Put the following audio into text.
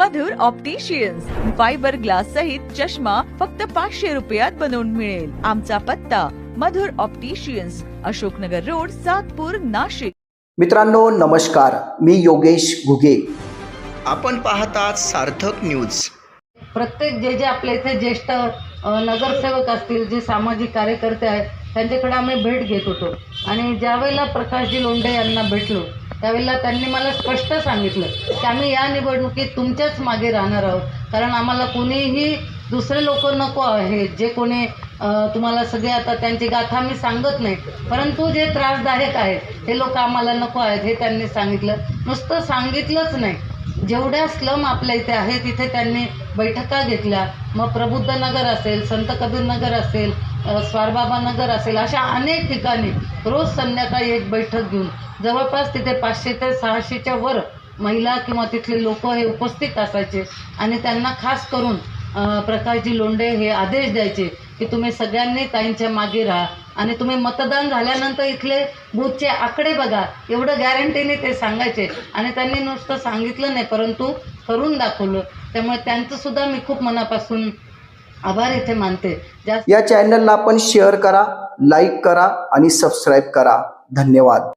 मधुर opticians fibre glass सहित चष्मा फक्त पाचशे रुपयात बनवून मिळेल. आमचा पत्ता मधुर ऑप्टिशियन्स अशोकनगर रोड सातपूर नाशिक. मित्रांनो नमस्कार. मी योगेश घुगे. आपण पाहतात सार्थक न्यूज प्रत्येक जे जे आपल्या इथे ज्येष्ठ नगरसेवक असतील जे सामाजिक कार्यकर्ते आहेत त्यांच्याकडे आम्ही भेट घेत होतो. आणि ज्यावेळेला प्रकाशजी लोंढे यांना भेटलो त्यावेळेला त्यांनी मला स्पष्ट सांगितलं की आम्ही या निवडणुकीत तुमच्याच मागे राहणार आहोत. कारण आम्हाला कोणीही दुसरे लोक नको आहेत जे कोणी तुम्हाला सगळे आता त्यांची गाथा मी सांगत नाही. परंतु जे त्रासदायक आहेत हे लोक आम्हाला नको आहेत हे त्यांनी सांगितलं. नुसतं सांगितलंच नाही. जेवढ्या स्लम आपल्या इथे आहे तिथे त्यांनी बैठका घेतल्या. मग प्रबुद्ध नगर असेल संत कबीर नगर असेल स्वारबाबा नगर असेल अशा अनेक ठिकाणी रोज संध्याकाळी एक बैठक घेऊन जवळपास तिथे पाचशे ते सहाशेच्या वर महिला किंवा तिथले लोक हे उपस्थित असायचे. आणि त्यांना खास करून प्रकाशजी लोंढे हे आदेश द्यायचे की तुम्ही सगळ्यांनी ताईंच्या मागे राहा. आणि तुम्ही मतदान झाल्यानंतर इथले बूथचे आकडे बघा. एवढं गॅरंटीने ते सांगायचे. आणि त्यांनी नुसतं सांगितलं नाही परंतु करून दाखवलं. त्यामुळे त्यांचं सुद्धा मी खूप मनापासून आभार इथे मानते. या चॅनलला आपण शेअर करा लाईक करा आणि सबस्क्राईब करा. धन्यवाद.